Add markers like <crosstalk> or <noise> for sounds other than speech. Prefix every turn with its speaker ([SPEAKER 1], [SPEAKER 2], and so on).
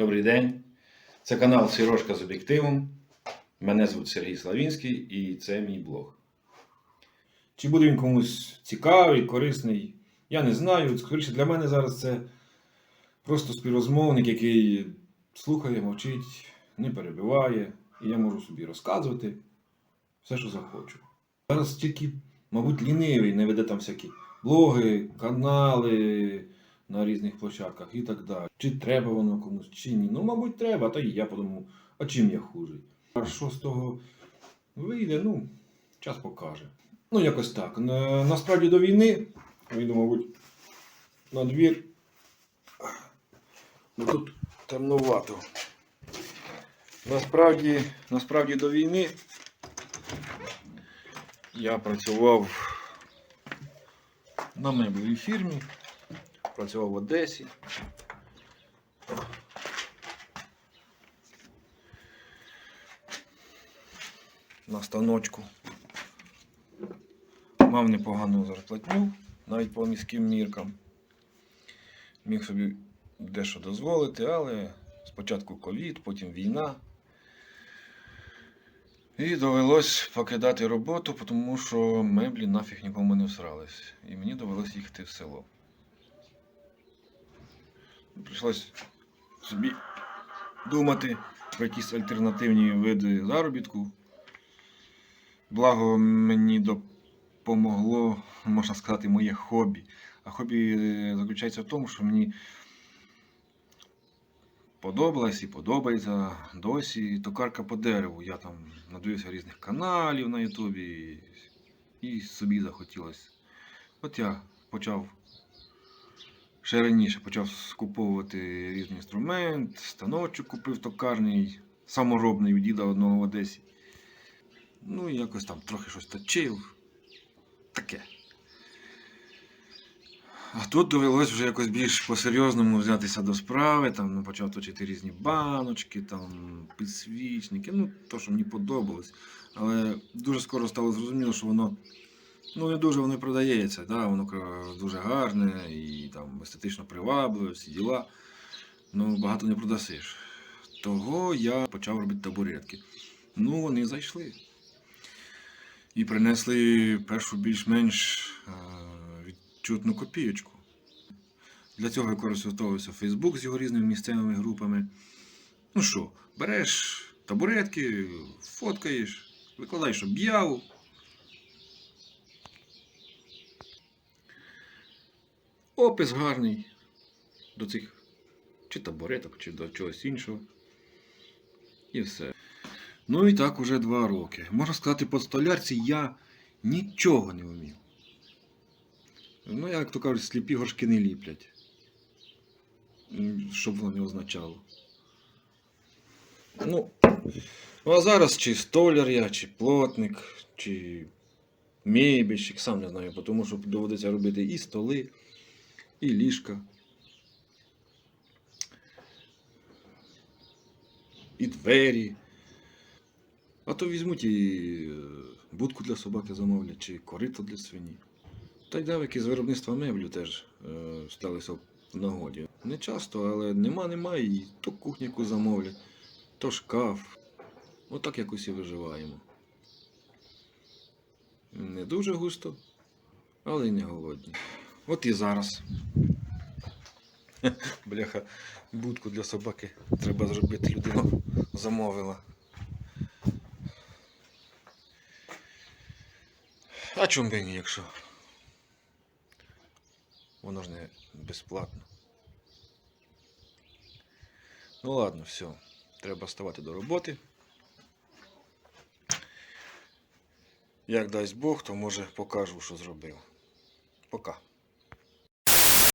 [SPEAKER 1] Добрий день. Це канал Сірошка з об'єктивом. Мене звуть Сергій Славінський і це мій блог. Чи буде він комусь цікавий, корисний, я не знаю. Скоріше для мене зараз це просто співрозмовник, який слухає, мовчить, не перебиває, і я можу собі розказувати все, що захочу. Зараз тільки, мабуть, лінивий, не веде там всякі блоги, канали на різних площадках і так далі. Чи треба воно комусь, чи ні. Ну, мабуть, треба, та і я подумав, а чим я хужий? А що з того вийде, ну, час покаже. Ну, якось так. Насправді до війни, вийду, мабуть, на двір. Бо тут темновато. Насправді, насправді до війни я працював на меблевій фірмі, працював в Одесі. На станочку. Мав непогану зарплатню, навіть по міським міркам. Міг собі дещо дозволити, але спочатку ковід, потім війна. І довелось покидати роботу, тому що меблі нафіг нікому не всрались. І мені довелось їхати в село. Прийшлось собі думати про якісь альтернативні види заробітку. Благо мені допомогло, можна сказати, моє хобі. А хобі е, заключається в тому, що мені подобалась і подобається досі токарка по дереву. Я там надивився різних каналів на Ютубі і собі захотілося. От я почав ще раніше почав скуповувати різний інструмент, станочок купив токарний, саморобний у діда одного в Одесі. Ну і якось там трохи щось точив. Таке. А тут довелось вже якось більш по-серйозному взятися до справи, там ну, почав точити різні баночки, там, підсвічники, ну, то, що мені подобалось. Але дуже скоро стало зрозуміло, що воно ну, не дуже воно продається. Да? Воно дуже гарне і там, естетично привабливе, всі діла. Ну, багато не продасиш. Того я почав робити табуретки. Ну, вони зайшли. І принесли першу більш-менш е, відчутну копієчку. Для цього використовувався Фейсбук з його різними місцевими групами. Ну що, береш табуретки, фоткаєш, викладаєш об'яву. Опис гарний до цих чи табуреток, чи до чогось іншого. І все. Ну і так уже два роки. Можна сказати, по столярці я нічого не вмів. Ну, як то кажуть, сліпі горшки не ліплять. Щоб воно не означало. Ну, а зараз чи столяр я, чи плотник, чи мебельщик, сам не знаю, тому що доводиться робити і столи, і ліжка. І двері. А то візьмуть і е, будку для собаки замовлять, чи корито для свині. Та й давики з виробництва меблю теж е, сталися в нагоді. Не часто, але нема, немає, і то кухню яку замовлять, то шкаф. Отак якось і виживаємо. Не дуже густо, але й не голодні. От і зараз. <laughs> Бляха, будку для собаки треба зробити, людина замовила. А чому би ні, якщо воно ж не безплатно. Ну ладно, все. Треба ставати до роботи. Як дасть Бог, то може покажу, що зробив.